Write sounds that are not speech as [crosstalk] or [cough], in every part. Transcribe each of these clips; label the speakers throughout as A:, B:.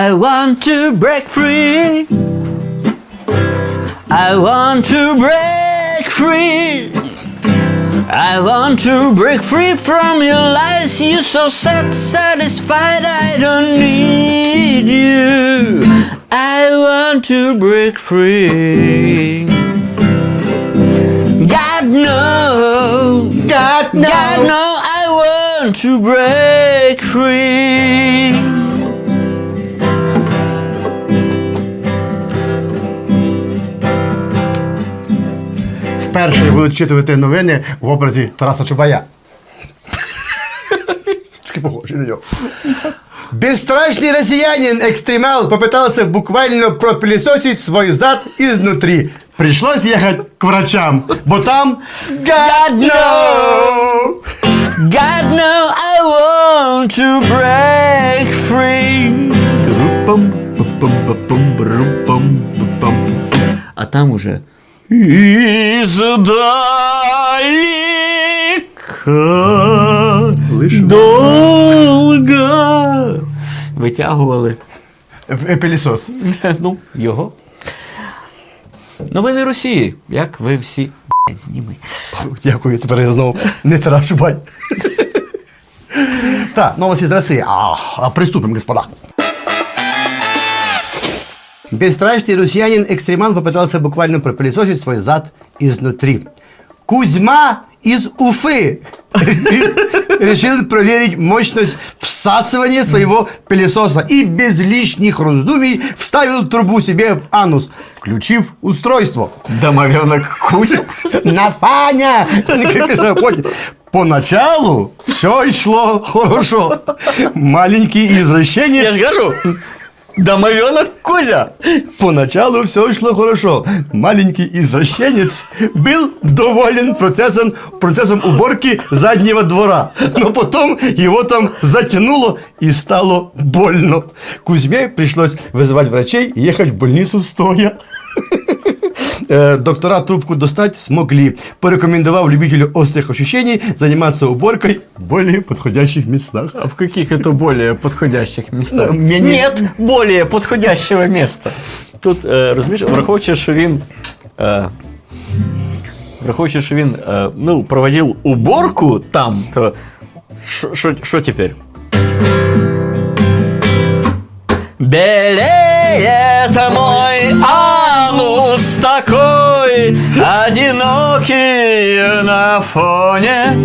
A: I want to break free. I want to break free. I want to break free from your lies. You're so sad, satisfied. I don't need you. I want to break free. God no,
B: God, no.
A: God no, I want to break free.
B: Вперше будуть читувати новини в образі Тараса Чубая. Чки похожий на нього. Бесстрашный россиянин, экстремал, попытался буквально пропылесосить свой зад изнутри. Пришлось ехать к врачам, бо там God no!
A: God no, I want to break free. А там уже издалека долго витягували
B: Е- Пилісос. [laughs]
A: ну, його. Новини Росії, як ви всі Блядь, зніми.
B: Дякую, тепер я знову не Тарас Чубай. [laughs] Так, новости из России. А, а приступим, господа. Бесстрашный россиянин-экстремал попытался буквально пропылесосить свой зад изнутри. Кузьма из Уфы [laughs] решил проверить мощность всасывания своего пылесоса и без лишних раздумий вставил трубу себе в анус, включив устройство.
A: Домовенок Кузя.
B: На Фаня! [laughs] Поначалу все шло хорошо. Маленький
A: Я
B: извращенец.
A: ж кажу, домовенок Кузя.
B: Поначалу все шло хорошо. Маленький извращенец был доволен процессом, процессом уборки заднего двора. Но потом его там затянуло и стало больно. Кузьме пришлось вызывать врачей и ехать в больницу стоя. Э, Доктора трубку достать смогли. Порекомендовал любителю острых ощущений заниматься уборкой в более подходящих местах.
A: А в каких это более подходящих местах?
B: Ну, мені-
A: Нет более подходящего места. Тут, е, розумієш, враховуючи, що він. Е, враховуючи, що він е, ну, проводив уборку там, то що- що що тепер? Белеет мой анус такой одинокий на фоне,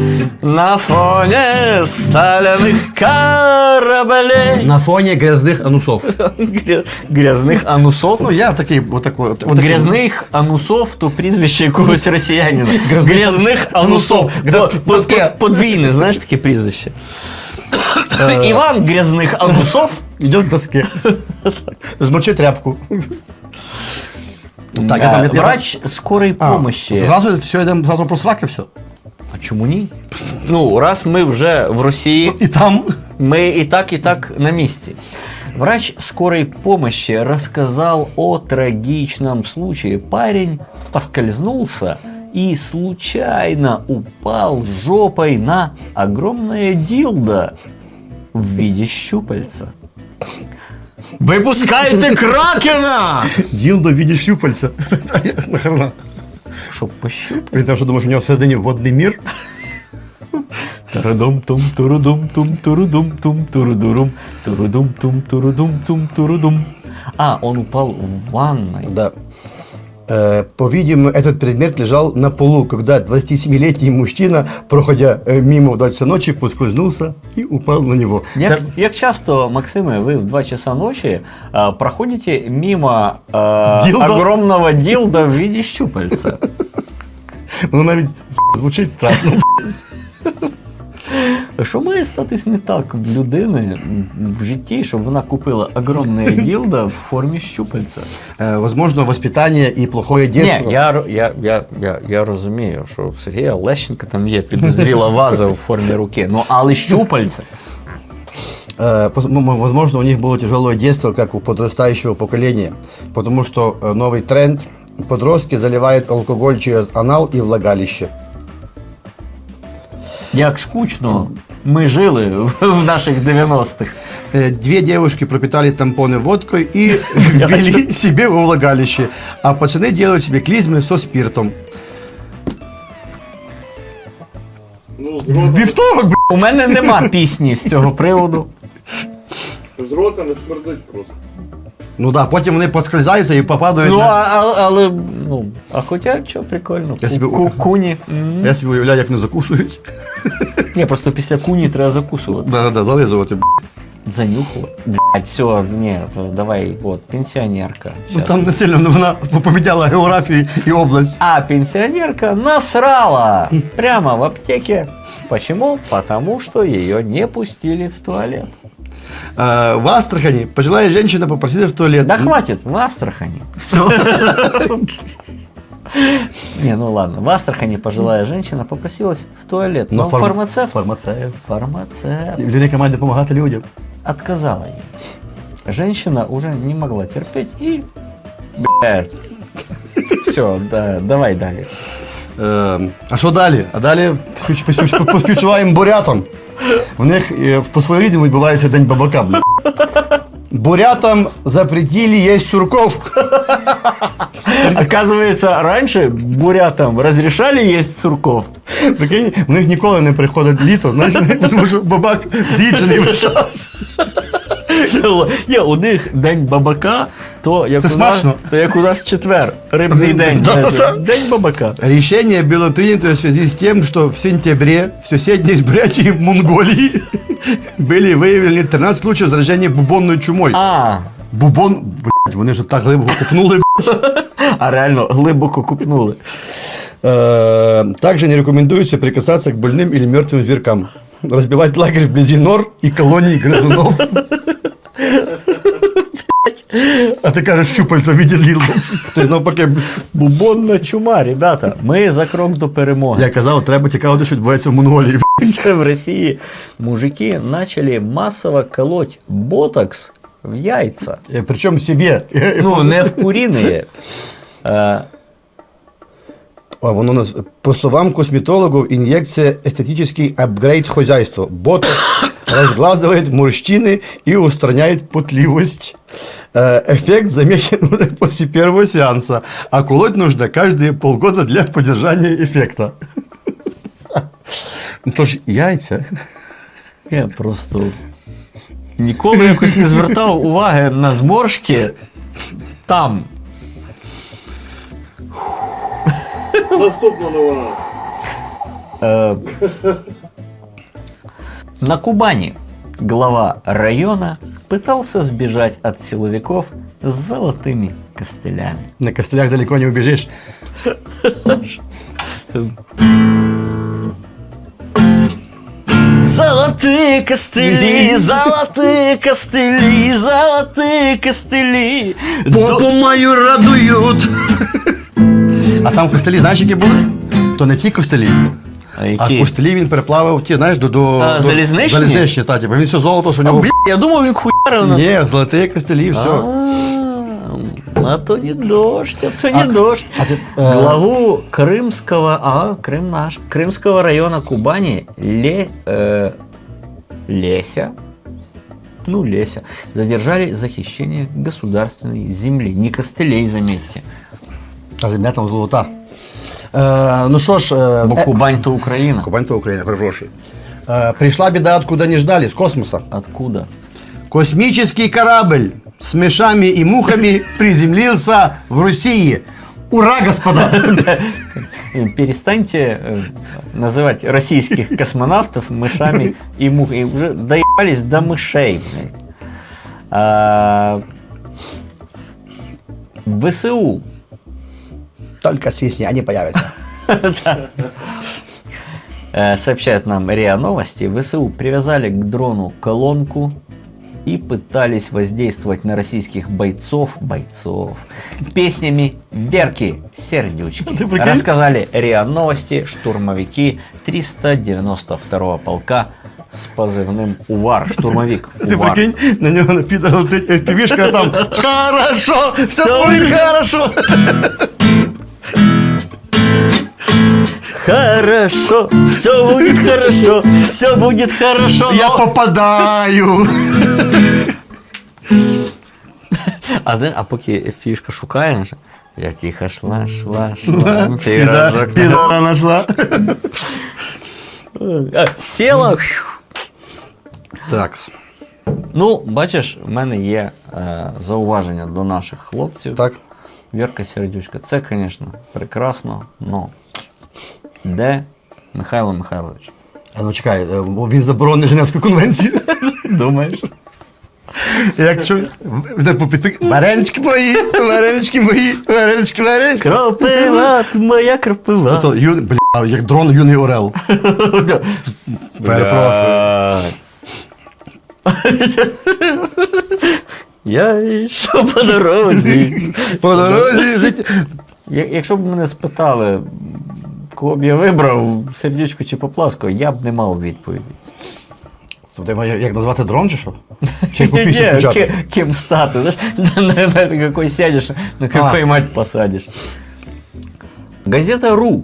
A: на фоне стальных кораблей.
B: На фоне грязных анусов.
A: Гря- Грязних анусов.
B: Ну, я такий, отакий. от- отакий.
A: Грязних анусов то прізвище якогось росіянина.
B: Грязних
A: Грязних
B: анусов.
A: анусов.
B: Гряз-
A: По- по-
B: Доске.
A: по- Подвійне, знаєш таке прізвище. [coughs] Іван Грязних анусов.
B: Идет к доске. [laughs] Змочи тряпку. Так, я там-
A: Е,
B: я там-
A: Врач скорої
B: А,
A: помощі.
B: Зразу все, йдемо зразу про сраки все.
A: А чому ні? Ну, раз ми вже в Росії,
B: І там.
A: мы и так, и так на месте. Врач скорой помощи рассказал о трагичном случае. Парень поскользнулся и случайно упал жопой на огромное дилдо в виде щупальца. Выпускайте кракена!
B: Ділдо в віді щупальця. Нахрена.
A: Щоб пощупати.
B: Він там що думаєш, у нього всередині водний мір.
A: Тарадум тум турудум тум турудум тум турудурум турудум тум турудум тум турудум. А, он упал в ванной.
B: Да. Э, По-видимому, этот предмет лежал на полу, когда 27-летний мужчина, проходя э, мимо в 2 часа ночи, поскользнулся и упал на него.
A: Як,
B: Так,
A: як часто, Максиме, ви в 2 часа ночі а, проходите мимо а,
B: Дилдо?
A: огромного дилда в виде щупальца?
B: Воно навіть звучить страшно. [laughs]
A: Що має статись не так в людини м, в житті, щоб вона купила огромне дилда в формі щупальця?
B: Э, Возможно, воспитание и плохое
A: Ні,
B: детство.
A: я, ро- я, я, я, я розумію, що в Сергія Лещенка там є підозріла ваза в формі руки. Ну, але щупальце.
B: Э, пос- м- м- Возможно, у них было тяжелое детство, как у подрастающего поколения, потому что э, новый тренд – подростки заливают алкоголь через анал и влагалище.
A: Як скучно ми жили в- в наших 90-х.
B: Э, Две девушки пропитали тампоны водкой и [laughs] ввели себе во влагалище, а пацаны делают себе клизмы со спиртом.
C: Ну, з ротами,
B: Вівторок, б***ь.
A: У мене нема пісні з цього приводу.
C: з ротами смердить просто.
B: Ну да, потім вони поскользаються і попадають
A: Ну,
B: на...
A: а, а- але, ну, а хоча, що прикольно.
B: Я собі-
A: Ку- куні. М.
B: Я собі уявляю, як вони закусують. [laughs]
A: Ні, просто після куні треба закусувати.
B: Да-да-да, зализувати. б***ь.
A: Занюхала. Блять, все, ні, давай, от, пенсіонерка.
B: Ну
A: Щас.
B: там не сильно ну, вона поміняла географію і область.
A: А пенсионерка насрала прямо в аптеке. Почему? Потому что ее не пустили в туалет.
B: А, в Астрахани пожилая женщина попросила в туалет.
A: Да хватит, в Астрахани.
B: Все.
A: Не, ну ладно, в Астрахани пожилая женщина попросилась в туалет. Но,
B: фарм-
A: фармацевт,
B: Фармацевт.
A: фармацевт
B: Людина яка має допомагати людям.
A: отказала ей. Женщина уже не могла терпеть и... Все, да, давай далее.
B: Е, а що далі? А далі поспівчуваємо бурятам. У них е, по своєрідному відбувається День бабака. Бля. Бурятам запретили есть сурков.
A: Оказывается, раньше бурятам разрешали есть сурков.
B: Прикинь, у них ніколи не приходить літо, знаєш, тому що бабак з'їджений весь час.
A: Ні, у них день бабака, то як,
B: Це
A: у нас,
B: смачно.
A: то як у нас четвер, рибний день.
B: Да,
A: знаєш,
B: да.
A: День бабака.
B: Решение было принято в связи с тем, что в сентябре в соседней Бурятии [laughs] Монголии были выявлены 13 случаев заражения бубонной чумой.
A: А,
B: Бубон, блядь, вони ж так глибоко купнули. [laughs]
A: а реально глибоко купнули.
B: Э, Также не рекомендуется прикасаться к больным или мертвым зверкам. Разбивать лагерь вблизи нор и колонии грызунов. [laughs] А ти кажеш, щупальця відділило. Тобто навпаки,
A: Бубонна чума, ребята. Ми за крок до перемоги.
B: я казав, треба цікаво, що відбувається в Монголії.
A: В Росії мужики почали масово колоть ботокс в яйца.
B: Е, Причому собі.
A: Ну, не в куриные.
B: А воно нас по словам косметологов, инъекция эстетический апгрейд хозяйства. Ботокс [coughs] разглаживает морщины и устраняет потливость. Э, Эффект замечен [laughs] уже после первого сеанса, а колоть нужно каждые полгода для поддержания эффекта. [laughs] Ну то ж яйця.
A: Я просто ніколи якось не звертав уваги на зморшки там.
C: Наступна новина.
A: Э, На Кубани глава района пытался сбежать от силовиков с золотыми костылями.
B: На костылях далеко не убежишь.
A: Золотые костыли, золотые костыли, золотые костыли.
B: Попу мою радують. А там костелі, знаєш, які були? То не ті костелі.
A: А
B: А
A: які?
B: костелі він переплавив ті, знаєш, до, до,
A: А,
B: до
A: залізничні?
B: залізничні, та, типу, він все золото, що у
A: А,
B: нього.
A: бля, я думав, він хуярив на...
B: Ні, золоті костелі, все.
A: А, а то не дождь, а то не дождь.
B: а ты, э,
A: Главу Крымского, а, Крым наш, Крымского района Кубани Ле, э, Леся, ну Леся, задержали за хищение государственной земли, не костылей, заметьте.
B: А земля там золота. Е, ну що ж, е,
A: Бо Кубань то Украина.
B: Кубань то Україна, перепрошую. Е, прийшла біда, откуда не ждали, з космоса.
A: Откуда?
B: Космический корабль с мышами и мухами приземлился в России. Ура, господа! [laughs]
A: Перестаньте э, называть российских космонавтов мышами и мухами. Уже доебались до мышей. блядь. А, ВСУ
B: Только свистни, они появятся. [laughs]
A: э, сообщает нам РИА Новости. ВСУ привязали к дрону колонку и пытались воздействовать на российских бойцов, бойцов, песнями Берки, сердючки.
B: Ты?
A: Рассказали РИА Новости штурмовики 392 полка с позывным УВАР. Штурмовик [laughs] УВАР.
B: прикинь, на нього напідала летить FPV-шка, а там Хорошо! Все будет хорошо! [laughs]
A: хорошо, все будет хорошо, все будет хорошо.
B: Я
A: но-
B: попадаю.
A: А, знаєш, а поки фішка шукає, я тихо шла, шла, шла,
B: Підара нашла.
A: А, Сіла.
B: Так.
A: Ну, бачиш, в мене є е, зауваження до наших хлопців.
B: Так.
A: Вірка Сердючка, це, звісно, прекрасно, но де Михайло Михайлович?
B: А ну чекай, е, він заборонений Женевську конвенцію.
A: Думаєш?
B: Як що? Варенички мої, варенички мої, варенички, варенички.
A: Кропива, моя кропива.
B: Тобто, бля, як дрон юний орел. [laughs] Перепрошую.
A: Я йшов по дорозі.
B: По дорозі життя.
A: Якщо б мене спитали, кого б я вибрав, сердючку чи попласку, я б не мав відповіді.
B: Тобто, як назвати дрон чи що? Чи яку пісню
A: Не,
B: включати?
A: ки- Кем стати? знаєш, На, на- на какой сядешь, на какой мать посадишь. Газета РУ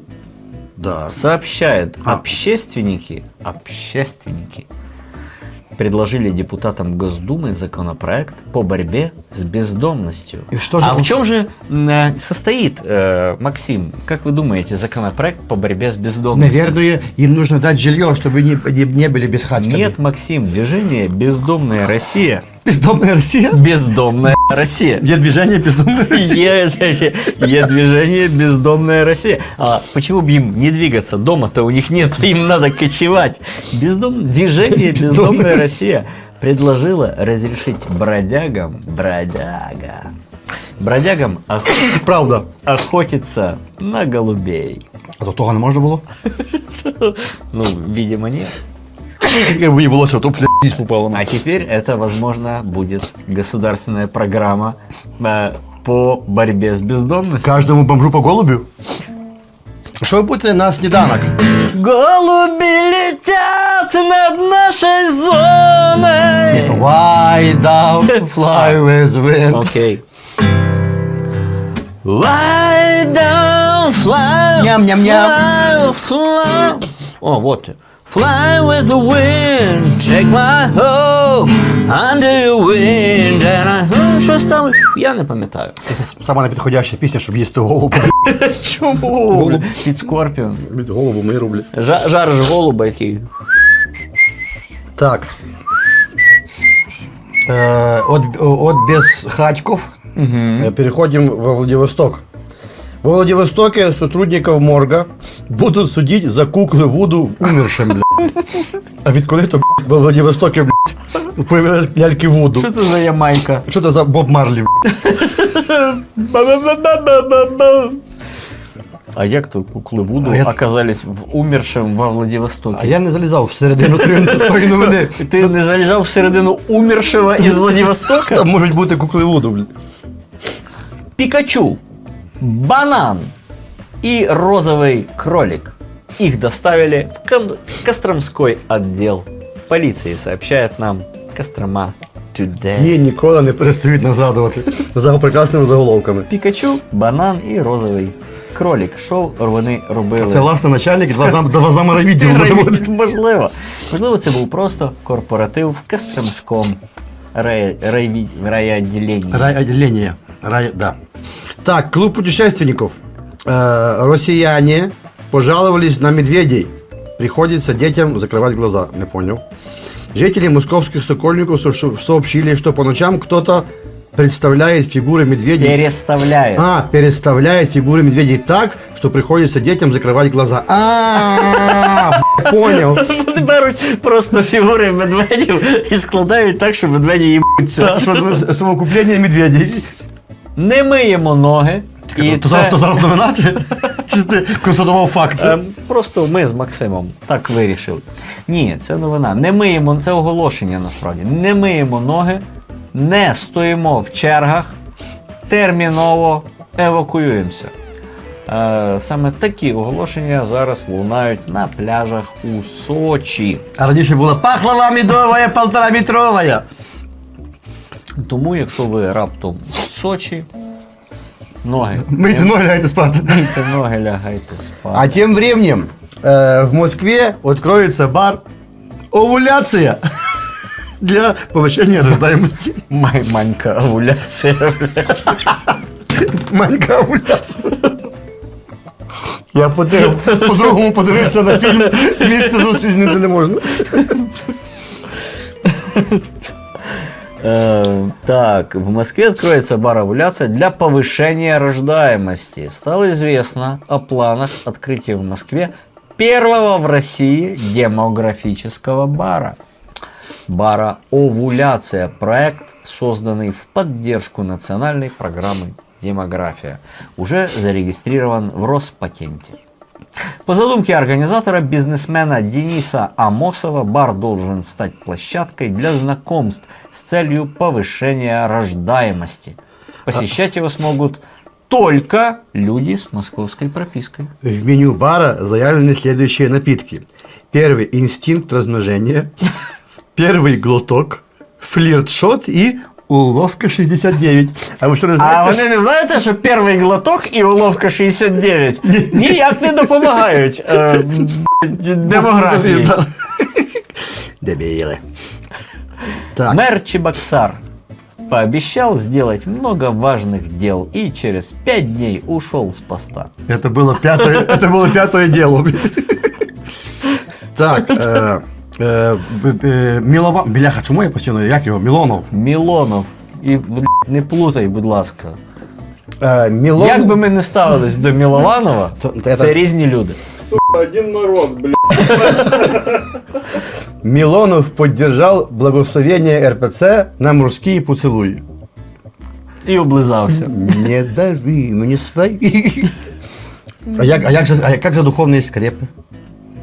B: Да.
A: сообщает,
B: А.
A: общественники, общественники предложили депутатам Госдумы законопроект по борьбе с бездомностью.
B: И что же
A: а
B: он-
A: в чем же м, состоит, э, Максим, как вы думаете, законопроект по борьбе с бездомностью?
B: Наверное, им нужно дать жилье, чтобы не, не, не были без хатьками.
A: Нет, Максим, движение «Бездомная Россия».
B: Бездомная Россия?
A: Бездомная Россия.
B: Є движение бездомная Россия.
A: Е е движение «Бездомная Россия». А почему бы им не двигаться? Дома-то у них нет, им надо кочевать. Бездом... Движение
B: Бездомная
A: «Бездомная Россия» предложила разрешить бродягам, бродяга, бродягам ох-
B: Правда.
A: охотиться на голубей.
B: А до того не можна було? [laughs]
A: Ну, видимо, нет.
B: Як мені волосся, то блядь, попало.
A: А теперь это, возможно, будет государственная программа э, по борьбе с бездомностью.
B: Кожному бомжу по голубю? Що ви будете на сніданок?
A: Голуби летят над нашей зоной.
B: Why down, fly with wind.
A: Окей. Lie down, fly,
B: Ням-ням-ням.
A: fly, fly. О, вот. Fly with the wind, take my hope under your wind. And I... Ну, щось там, я не пам'ятаю.
B: Це сама непідходяща пісня, щоб їсти голубу. [laughs]
A: Чому? Під Скорпіонс.
B: Від голубу ми роблять.
A: Жа- Жариш голуба який.
B: Так. Э, от, от Бесхатьков э, переходим во Владивосток. Во Владивостоке сотрудников морга будут судить за куклы Вуду в умершем, блядь. А відколи то, блядь, во Владивостоке, блядь, появились ляльки Вуду?
A: Що це за Ямайка?
B: Що це за Боб Марлі, блядь?
A: А як то кукли Вуду
B: А я-
A: оказались в умершем во Владивостоке?
B: А я не залізав всередину тої, тої новини.
A: Ти не залізав всередину умершего із Владивостока?
B: Там можуть бути кукли Вуду, блядь.
A: Пикачу, банан и розовый кролик. Их доставили в Ком- Костромской отдел полиции, сообщает нам Кострома Today.
B: Ті ніколи не перестають назадувати за прекрасними заголовками.
A: Пікачу, банан і розовий кролик. Що вони робили?
B: Це власне начальник два зам два замера відділу може бути.
A: Можливо. Можливо, це був просто корпоратив в Костромському рай... райві- райвідділенні.
B: Райотделение. Рай, да. Так, клуб путешественников Э, россияне пожаловались на медведей. Приходится детям закрывать глаза. Не понял. Жители московских сокольников со- сообщили, что по ночам кто-то представляет фигуры медведей.
A: Переставляє.
B: А, переставляет фигуры медведей так, что приходится детям закрывать глаза. А, б***ь, понял.
A: Вони беруть просто фігури медведів і складають так, що медведі їбуться.
B: Да, что это совокупление медведей.
A: Не миємо ноги. І
B: то,
A: це,
B: зараз, то зараз новина чи, чи ти констатував факт?
A: Ем, просто ми з Максимом так вирішили. Ні, це новина. Не миємо, це оголошення насправді. Не миємо ноги, не стоїмо в чергах, терміново евакуюємося. Е, саме такі оголошення зараз лунають на пляжах у Сочі.
B: А раніше була пахлава медова, полтора метрова.
A: Тому, якщо ви раптом в Сочі, ноги.
B: Мийте ноги, лягайте спати.
A: Мийте ноги, лягайте спати.
B: А тем временем э, в Москве откроется бар «Овуляция» для повышения рождаемости.
A: Май манька овуляція. блядь.
B: Манька овуляція. Я подив, по-другому подивився на фільм «Місце зустріч змінити не можна.
A: Э, Так, в Москве откроется бар овуляция для повышения рождаемости. Стало известно о планах открытия в Москве первого в России демографического бара. Бара «Овуляция» – проект, созданный в поддержку национальной программы «Демография», уже зарегистрирован в Роспатенте. По задумке организатора, бизнесмена Дениса Амосова, бар должен стать площадкой для знакомств с целью повышения рождаемости. Посещать его смогут только люди с московской пропиской.
B: В меню бара заявлены следующие напитки. Первый – инстинкт размножения. [laughs] Первый – глоток. Флирт-шот и уловка 69. А ви що не
A: А
B: знаєте?
A: вони не знаєте, що перший глоток і уловка 69 [laughs] ніяк не допомагають [laughs] е, демографії.
B: Да. Дебіли. Так.
A: Мэр Чебоксар пообещал сделать много важных дел и через пять дней ушел с поста.
B: Это было пятое, это было пятое дело. [laughs] Так, е, е, е, Мілова... Бляха, чому я постійно, як його? Мілонов.
A: Мілонов. І блядь, не плутай, будь ласка.
B: Е, Мілонов...
A: Як би ми не ставились до Мілованова,
B: То- то
A: це
B: это-
A: різні люди.
C: Сука, один народ, блядь.
B: Милонов поддержал благословение РПЦ на мужские поцелуи.
A: І облизався.
B: Не дари мені свої. А як, а як, же, а як же духовні скрепи?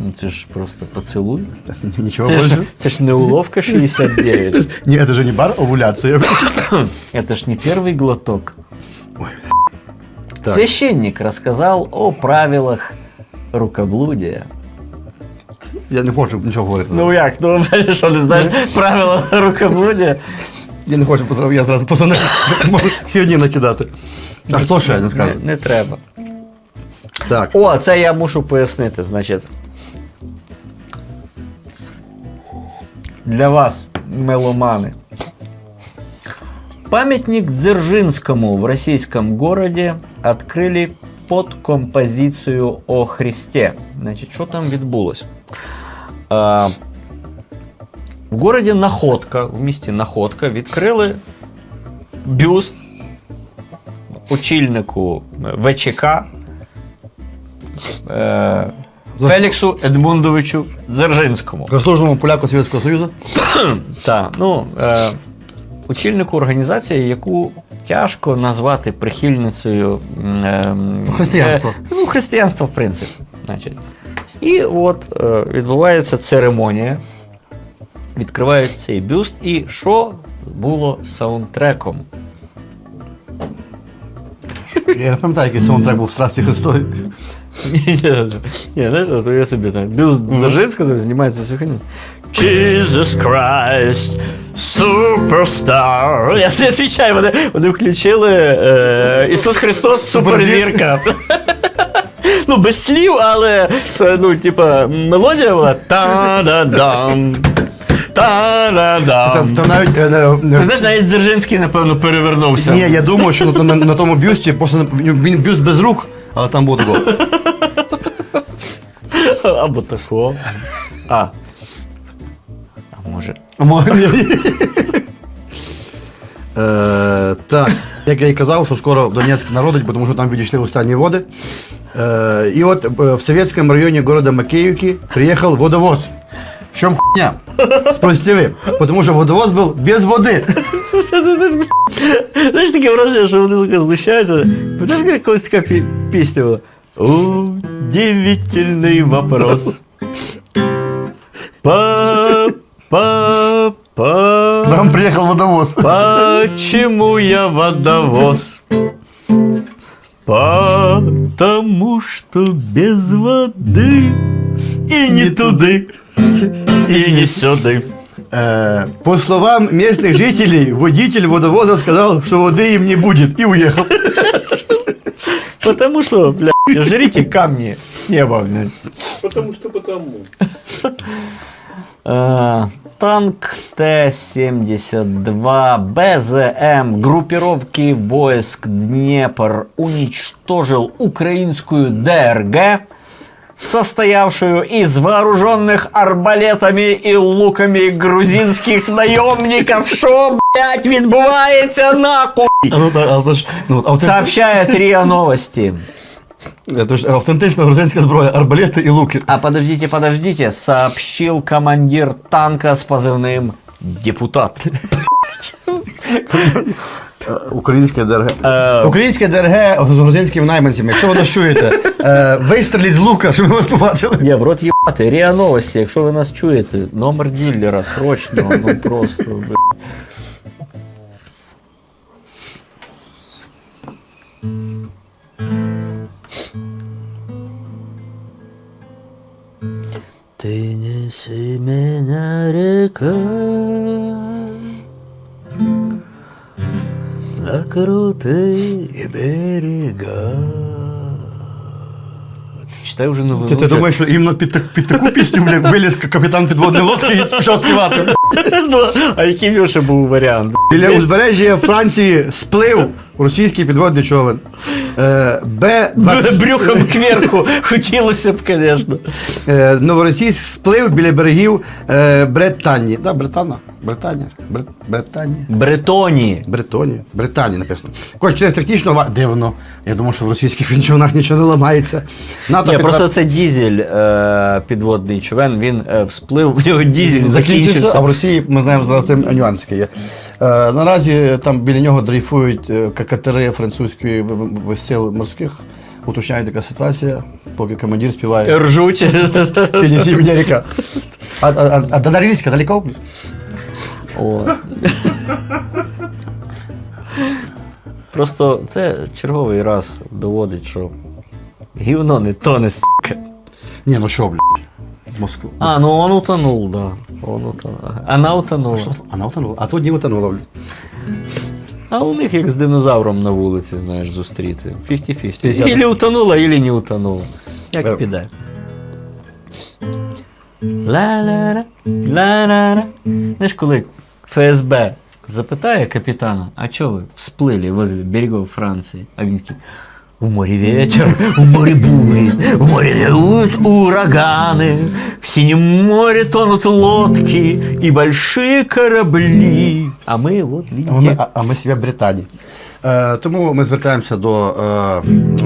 A: Ну це ж просто поцілуй. [laughs]
B: Нічого
A: Це ж, це ж не уловка 69. [laughs]
B: Ні, це же не бар, овуляція. [coughs]
A: Это ж не первый глоток.
B: Ой, Так.
A: Священник рассказал о правилах рукоблудия.
B: Я не хочу нічого говорити.
A: Ну як, ну що не знаєш правила рукоблудия?
B: Я не хочу, я зразу пацани [laughs] можу херні накидати. А хто ще не скаже?
A: Не, не треба.
B: Так.
A: О, це я мушу пояснити, значить. Для вас, меломаны. Памятник Дзержинскому в российском городе открыли под композицию о Христе. Значит, что там відбулось? А, в городе Находка, в місті Находка, відкрили бюст очільнику ВЧК е,
B: За-
A: Феліксу Едмундовичу Дзержинському.
B: Заслуженому поляку Совєтського Союзу. [clears throat]
A: Так, ну, е, очільнику організації, яку тяжко назвати прихильницею е,
B: Християнства.
A: е, ну, християнства, в принципі. Значить. І от е, відбувається церемонія. Відкривають цей бюст, і що було саундтреком?
B: Я не пам'ятаю, який саундтрек був в страсті Христові.
A: Ні, ні, знаєш, я собі там бюст Дзержинського там знімається все хуйня. Jesus Christ, Superstar. Я не відповідаю, вони, вони включили е, Ісус Христос Суперзірка. Ну, без слів, але це, ну, типа, мелодія була та-да-дам. Та-да-дам.
B: Там, там навіть е, не- не-
A: Ти знаєш, навіть Дзержинський, напевно, перевернувся.
B: Ні, я думаю, що на, на, на тому бюсті просто він бюст без рук, але там буде такого.
A: Або [laughs] такого. А. А може.
B: Мо- [laughs] Е, Так, як я і казав, що скоро Донецьк народить, тому що там відійшли останні води. Е, І от е, в Советском районе города Макеевки приехал водовоз. В чем хуйня? Спросите вы. Потому что водовоз был без воды.
A: Знаєш, таке враження, що вони сука, знущаються. Пам'ятаєш, як колись така пі- пісня була? Удивительний вопрос. Па, па, па.
B: Там приехал водовоз.
A: Почему я водовоз? Потому что без воды и не туды, и не сюды.
B: Э, По словам местных жителей, водитель водовоза сказал, что воды им не будет, и уехал.
A: Потому что, блядь, жрите камни с неба, блядь.
C: Потому что потому.
A: Э, Танк Т-72 БЗМ группировки войск Днепр уничтожил украинскую ДРГ, состоявшую из вооруженных арбалетами и луками грузинских наемников. Шо, блядь, відбувається нахуй?
B: А ну, та- а то ж, ну, от автент-
A: Сообщает РИА Новости.
B: це ж автентична грузинська зброя, арбалети і луки.
A: А подождите, подождите, сообщил командир танка с позывным «Депутат». [laughs]
B: Українське ДРГ.
A: Е.
B: Українське ДРГ з грузинськими найманцями. Якщо ви нас чуєте, е, вистріліть з лука, щоб ми вас побачили.
A: Ні, в рот їбати, РІА Новості, якщо ви нас чуєте, номер ділера срочно, ну просто. бля. Ты неси меня, река, на крутые берега. Читай вже новину.
B: Ти, ти думаєш, що іменно під, під таку пісню бля, виліз капітан підводної лодки і почав співати. [laughs]
A: Ну, А який ще був варіант?
B: Біля узбережжя Франції сплив російський підводний човен. Е, Б-20...
A: Брюхом кверху хотілося б, звісно.
B: Е, Новоросійськ сплив біля берегів е, Британії. Да, Британа? Британія. Брит... Британія.
A: Бретонії.
B: Бретонія. Британія написано. Хоч через технічно ва- дивно. Я думав, що в російських [laughs] човнах нічого не ламається. НАТО
A: Ні,
B: підтвер-
A: просто це дізель е, підводний човен, він е, всплив, в нього дізель
B: закінчився,
A: закінчився.
B: а в Росії ми знаємо зараз там нюансики є. Е, наразі там біля нього дрейфують е, катери французької в- в- в- сил морських. Уточняє така ситуація, поки командир співає.
A: Ржуть.
B: Ти неси мене ріка. А, а, а, а до далеко?
A: О. Просто це черговий раз доводить, що гівно не тоне, сука.
B: Ні, ну що, блядь. Москва.
A: А, ну он утонул, да. Он утонул. Она утонула.
B: Вона утонула. А тут не утонула, блядь.
A: А у них як з динозавром на вулиці, знаєш, зустріти. 50-50.
B: 50.
A: Ілі утонула, ілі не утонула.
B: Е.
A: Як піде. Ла-ла-ла, ла-ла-ла. Знаєш, коли ФСБ запитає капітана, а чого ви всплили возле берегов Франції? А він такий, в морі ветер, в морі бури, в морі ревут урагани, в синем море тонут лодки и большие корабли. А ми, от,
B: А а, а ми себе Британії. Е, тому ми звертаємося до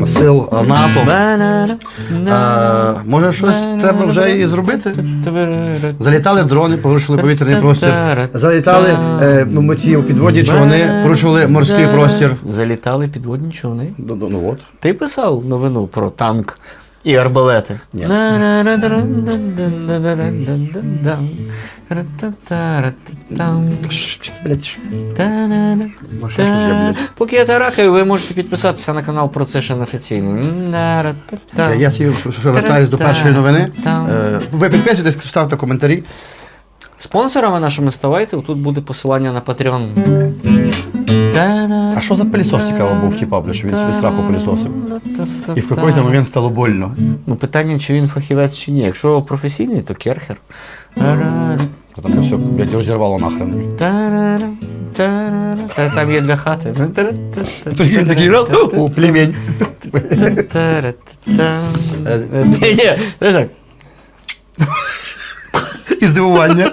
B: е, сил НАТО. Е, може щось треба вже і зробити? Залітали дрони, порушили повітряний простір. Залітали е, мотів підводні човни, порушили морський простір.
A: Залітали підводні човни.
B: Ну, ну, ну от.
A: Ти писав новину про танк і арбалети?
B: Ні.
A: Поки я таракаю, ви можете підписатися на канал Procession офіційно.
B: Я, я сів, що, вертаюсь до першої новини. Е, ви підписуйтесь, ставте коментарі.
A: Спонсорами нашими ставайте, тут буде посилання на Patreon.
B: А що за пилісос цікаво був, типа, що він собі страху пилісосив? І в якийсь момент стало больно.
A: Ну, питання, чи він фахівець чи ні. Якщо професійний, то керхер.
B: Там все, блядь, розірвало нахрен.
A: Та Там є для хати.
B: Прикинь, такий раз, о, племень.
A: Ні, ні, так.
B: І здивування.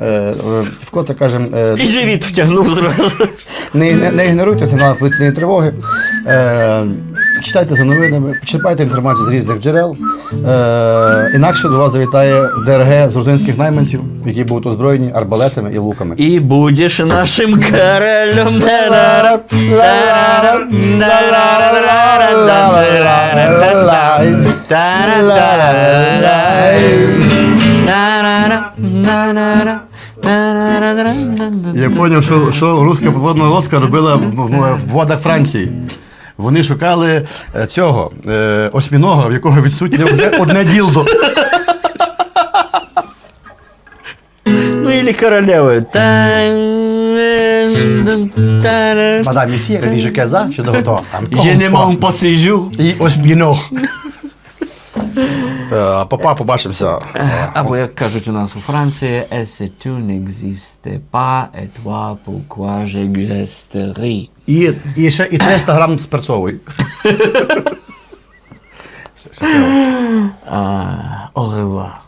B: Е, е, Вкотре кажемо, е,
A: І живіт втягнув зразу. [laughs]
B: не, не, не ігноруйте сигнал повітряної тривоги. Читайте за новинами, почерпайте інформацію з різних джерел. Е, інакше до вас завітає ДРГ з грузинських найманців, які будуть озброєні арбалетами і луками.
A: І будеш нашим королем.
B: Я зрозумів, що, що руська подводна лодка робила в, водах Франції. Вони шукали е, цього е, осьмінога, в якого відсутнє одне, одне ділдо.
A: Ну или королевы.
B: Мадам Месьє, quand je каза, що до готова.
A: Je ne m'en pas séjour.
B: І ось б'юно. Папа, побачимося. [laughs]
A: Або як кажуть у нас у Франції, «Esse tu n'existe pas, et toi pourquoi j'existerai».
B: І, і ще і 300 грам
A: спирцовий. [laughs] revoir.